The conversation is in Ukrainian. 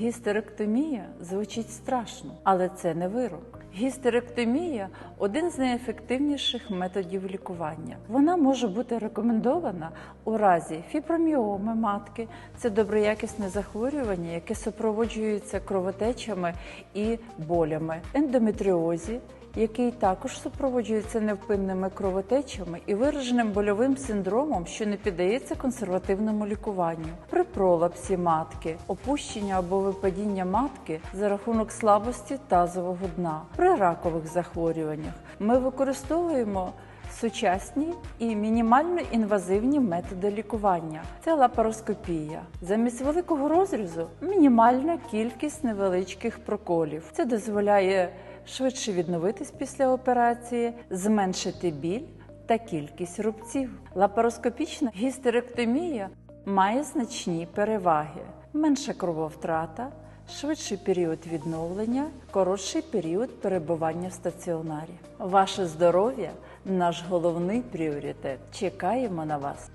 Гістеректомія звучить страшно, але це не вирок. Гістеректомія один з найефективніших методів лікування. Вона може бути рекомендована у разі фіброміоми матки, це доброякісне захворювання, яке супроводжується кровотечами і болями, ендометріозі, який також супроводжується невпинними кровотечами і вираженим больовим синдромом, що не піддається консервативному лікуванню, при пролапсі матки, опущення або випадіння матки за рахунок слабості тазового дна, при ракових захворюваннях. Ми використовуємо Сучасні і мінімально інвазивні методи лікування це лапароскопія. Замість великого розрізу мінімальна кількість невеличких проколів. Це дозволяє швидше відновитись після операції, зменшити біль та кількість рубців. Лапароскопічна гістеректомія має значні переваги: менша крововтрата, швидший період відновлення, коротший період перебування в стаціонарі. Ваше здоров'я наш головний пріоритет. Чекаємо на вас.